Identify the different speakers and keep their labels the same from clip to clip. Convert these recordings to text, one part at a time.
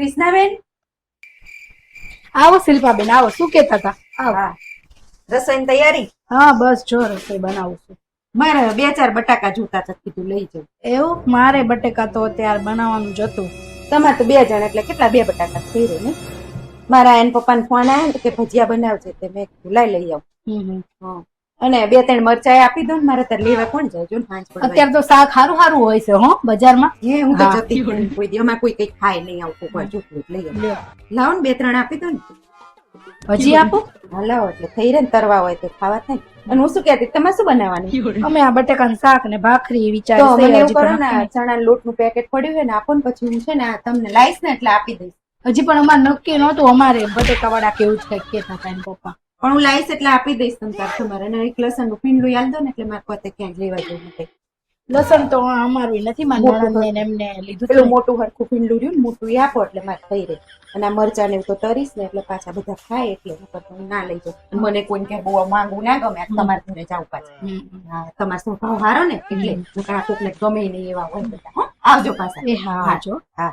Speaker 1: કૃષ્ણાબેન?
Speaker 2: આવો શિલ્પાબેન આવો. શું કેતા હતા? આવો.
Speaker 1: રસોઈની તૈયારી?
Speaker 2: હા બસ જો રસોઈ બનાવું છું.
Speaker 1: મારે બે ચાર બટાકા જોતા હતા કીધું લઈ જાઉં.
Speaker 2: એવું? મારે બટેકા તો અત્યારે બનાવવાનું જ હતું.
Speaker 1: તમારે તો બે જણ એટલે કેટલા બે બટાકા થઈ રહ્યો ને? મારા એન પપ્પાને ફોન આવ્યો ને કે ભજીયા બનાવજે તે મેં લાઈ લઈ આવું.
Speaker 2: હમ હમ.
Speaker 1: અને બે ત્રણ મરચાઈ આપી દો ને મારે તાર લેવા કોણ જાય? જો ને પાંચ પડવા
Speaker 2: અત્યારે તો શાક સારું સારું હોય છે હો બજારમાં.
Speaker 1: હે હું તો. જતી જ કોઈ દિવસમાં કોઈ કઈ ખાય નહીં આવું કોઈ જોતું લઈ લાવો ને બે ત્રણ આપી દો ને.
Speaker 2: હજી આપો?
Speaker 1: હલાવો એટલે થઈ રહે ને તરવા હોય તો ખાવા થાય અને હું શું કહેતી તમારે શું બનાવવાની?
Speaker 2: અમે આ બટેકાનું શાક ને ભાખરી
Speaker 1: તો
Speaker 2: વિચારી
Speaker 1: મને
Speaker 2: છે
Speaker 1: એવું કરો ને
Speaker 2: ચણા
Speaker 1: ચણા લોટનું પેકેટ પડ્યું હોય ને આપો ને પછી હું છે ને તમને લાઈશ ને એટલે આપી દઈશ.
Speaker 2: હજી પણ અમારે નક્કી નહોતું અમારે બટેકા વાળા કેવું જ કઈ કેતા હતા પપ્પા.
Speaker 1: પણ હું લાઈશ એટલે આપી દઈશ તમ તાર તમારે અને એક લસણનું પીંડલું યાલ દો ને એટલે મારે પોતે ક્યાંક લેવા જવું નથી.
Speaker 2: લસણ તો અમારું નથી મારા એમને લીધું
Speaker 1: પેલું મોટું હરખું પીંડલું રહ્યું ને મોટું આપો એટલે મારે થઈ રહે. અને આ મરચા ને એવું તો તરીશ ને એટલે પાછા બધા ખાય એટલે હું ના લઈ જાઉં. મને કોઈને કે બહુ માંગવું ના ગમે તમારે ઘરે જાવ પાછા. તમારે શું હારો ને એટલે નકર ને કોકને ગમે નહીં એવા હોય બધા આવજો પાછા.
Speaker 2: હા જો
Speaker 1: હા.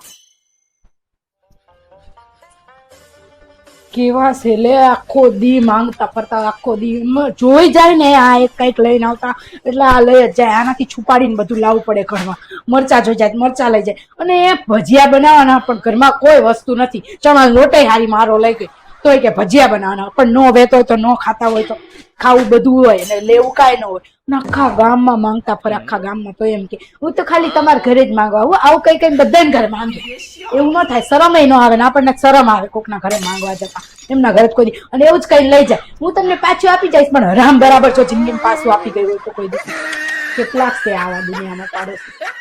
Speaker 2: કેવા છે? લે, આખો દી માંગતા ફરતા, આખો દી જોઈ જાય ને, આ એક કંઈક લઈને આવતા. એટલે આ લઈ જ જાય. આનાથી છુપાડીને બધું લાવવું પડે ઘરમાં. મરચા જોઈ જાય, મરચા લઈ જાય. અને એ ભજીયા બનાવવાના પણ ઘરમાં કોઈ વસ્તુ નથી. ચણા લોટે હારી મારો લઈ ગઈ તોય કે ભજીયા બનાવવાના પણ નો વેતો તો નો ખાતા હોય તો ખાવું બધું હોય ને લેવું કાંઈ ન હોય. આખા ગામમાં માંગતા ફરે, આખા ગામમાં તો એમ કે, હું તો ખાલી તમારા ઘરે જ માંગવા આવું. આવું કઈ કઈ બધાને ઘરે માંગે. એવું ન થાય. શરમ ન આવે ને આપણને શરમ આવે કોકના ઘરે માંગવા જતા. એમના ઘરે કોઈ અને એવું જ કઈ લઈ જાય. હું તમને પાછું આપી જઈશ, પણ હરામ બરાબર છો જિંદગી પાછું આપી ગયું હોય તો કોઈ દી. કેટલાક છે આવા દુનિયામાં પાડોશી.